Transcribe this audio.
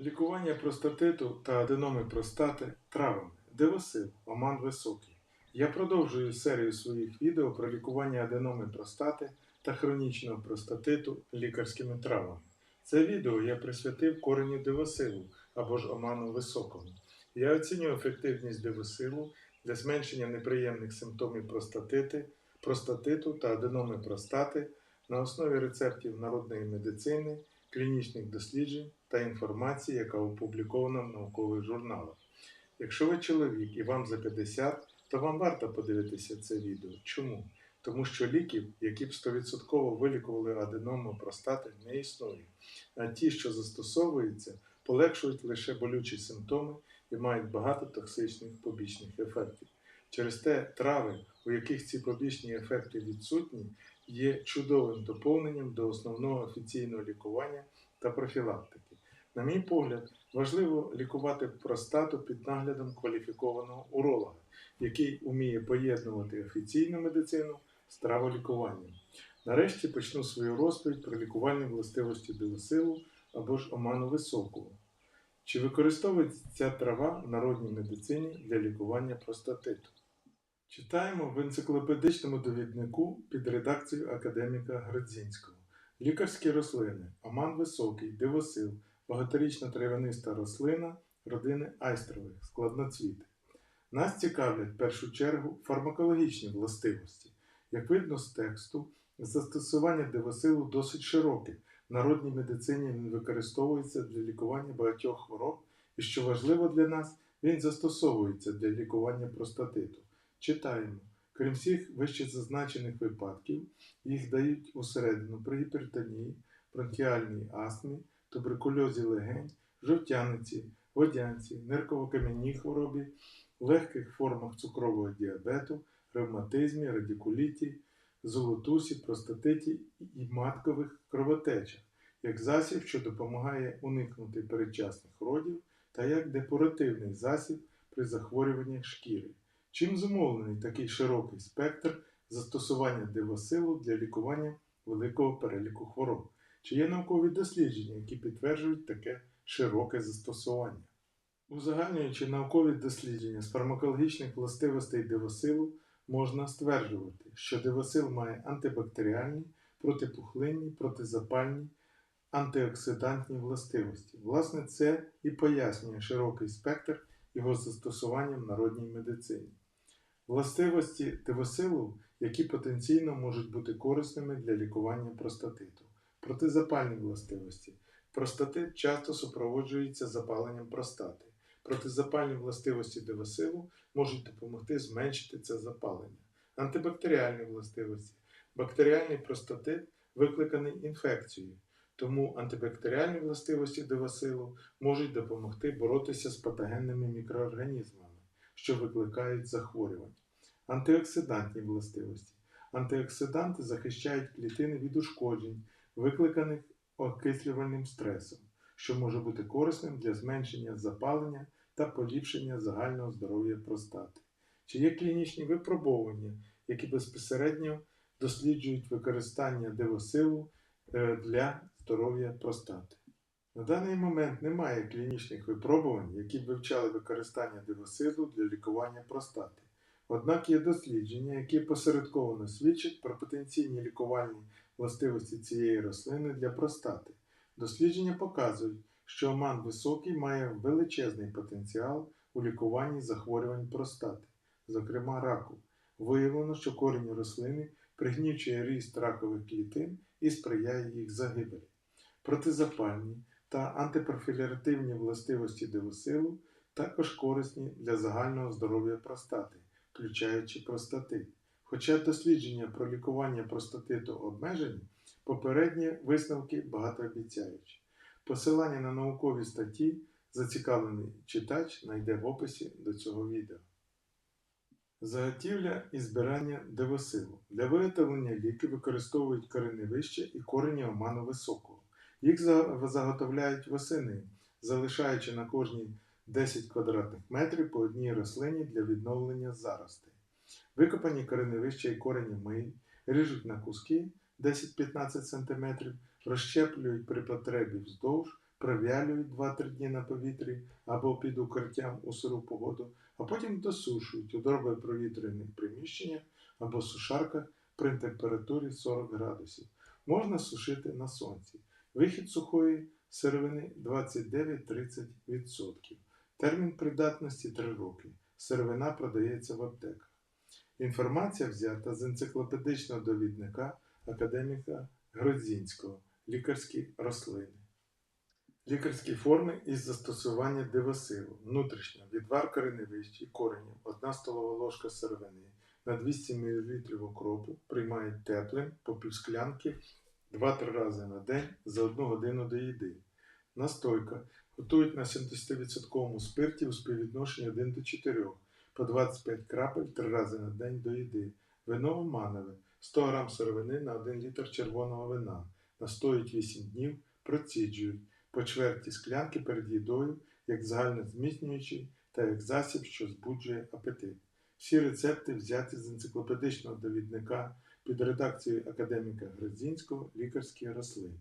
Лікування простатиту та аденоми простати травами. Девосил, оман високий. Я продовжую серію своїх відео про лікування аденоми простати та хронічного простатиту лікарськими травами. Це відео я присвятив коренню девосилу або ж оману високому. Я оцінюю ефективність девосилу для зменшення неприємних симптомів простатити, простатиту та аденоми простати на основі рецептів народної медицини, клінічних досліджень та інформації, яка опублікована в наукових журналах. Якщо ви чоловік і вам за 50, то вам варто подивитися це відео. Чому? Тому що ліків, які б 100% вилікували аденому простати, не існує. А ті, що застосовуються, полегшують лише болючі симптоми і мають багато токсичних побічних ефектів. Через те трави, у яких ці побічні ефекти відсутні, є чудовим доповненням до основного офіційного лікування та профілактики. На мій погляд, важливо лікувати простату під наглядом кваліфікованого уролога, який уміє поєднувати офіційну медицину з траволікуванням. Нарешті почну свою розповідь про лікувальні властивості девосилу або ж оману високого. Чи використовується ця трава в народній медицині для лікування простатиту? Читаємо в енциклопедичному довіднику під редакцією академіка Гродзінського. Лікарські рослини, оман високий, дивосил, багаторічна травяниста рослина родини айстрових, складноцвіти. Нас цікавлять в першу чергу фармакологічні властивості. Як видно з тексту, застосування дивосилу досить широке. В народній медицині він використовується для лікування багатьох хвороб, і що важливо для нас, він застосовується для лікування простатиту. Читаємо. Крім всіх вище зазначених випадків, їх дають усередину при гіпертонії, бронхіальній астмі, туберкульозі легень, жовтяниці, водянці, нирково-кам'яній хворобі, легких формах цукрового діабету, ревматизмі, радикуліті, золотусі, простатиті і маткових кровотечах, як засіб, що допомагає уникнути передчасних родів та як депуративний засіб при захворюваннях шкіри. Чим зумовлений такий широкий спектр застосування дивосилу для лікування великого переліку хвороб? Чи є наукові дослідження, які підтверджують таке широке застосування? Узагальнюючи наукові дослідження з фармакологічних властивостей дивосилу, можна стверджувати, що дивосил має антибактеріальні, протипухлинні, протизапальні, антиоксидантні властивості. Власне, це і пояснює широкий спектр його застосування в народній медицині. Властивості дивосилу, які потенційно можуть бути корисними для лікування простатиту. Протизапальні властивості. Простатит часто супроводжується запаленням простати. Протизапальні властивості дивосилу можуть допомогти зменшити це запалення. Антибактеріальні властивості. Бактеріальний простатит викликаний інфекцією, тому антибактеріальні властивості дивосилу можуть допомогти боротися з патогенними мікроорганізмами, що викликають захворювання. Антиоксидантні властивості. Антиоксиданти захищають клітини від ушкоджень, викликаних окислювальним стресом, що може бути корисним для зменшення запалення та поліпшення загального здоров'я простати. Чи є клінічні випробовування, які безпосередньо досліджують використання дивосилу е, для здоров'я простати? На даний момент немає клінічних випробувань, які б вивчали використання дивосилу для лікування простати. Однак є дослідження, які посередковано свідчать про потенційні лікувальні властивості цієї рослини для простати. Дослідження показують, що оман високий має величезний потенціал у лікуванні захворювань простати, зокрема раку. Виявлено, що корінь рослини пригнічує ріст ракових клітин і сприяє їх загибелі. Протизапальні та антипрофілеративні властивості дивосилу також корисні для загального здоров'я простати, включаючи простатит. Хоча дослідження про лікування простатиту обмежені, попередні висновки багатообіцяючі. Посилання на наукові статті зацікавлений читач знайде в описі до цього відео. Заготівля і збирання девосилу. Для виготовлення ліків використовують кореневище і корені оману високого. Їх заготовляють восени, залишаючи на кожній 10 квадратних метрів по одній рослині для відновлення заростей. Викопані кореневища і корені миють, ріжуть на куски 10-15 см, розщеплюють при потребі вздовж, провялюють 2-3 дні на повітрі або під укриттям у сиру погоду, а потім досушують у добре провітряних приміщеннях або сушарках при температурі 40 градусів. Можна сушити на сонці. Вихід сухої сировини 29-30%. Термін придатності 3 роки. Сировина продається в аптеках. Інформація взята з енциклопедичного довідника академіка Гродзінського Лікарські рослини. Лікарські форми із застосування дивосилу. Внутрішня відвар кореневищ і коренів 1 столова ложка сировини на 200 мл окропу приймають теплим по півсклянки 2-3 рази на день за 1 годину до їди. Настойка готують на 70% спирті у співвідношенні 1 до 4, по 25 крапель 3 рази на день до їди. Вино оманове 100 г сировини на 1 літр червоного вина. Настоють 8 днів, проціджують по чверті склянки перед їдою, як загальнозміцнюючий та як засіб, що збуджує апетит. Всі рецепти взяті з енциклопедичного довідника під редакцією академіка Гридзінського лікарські рослини.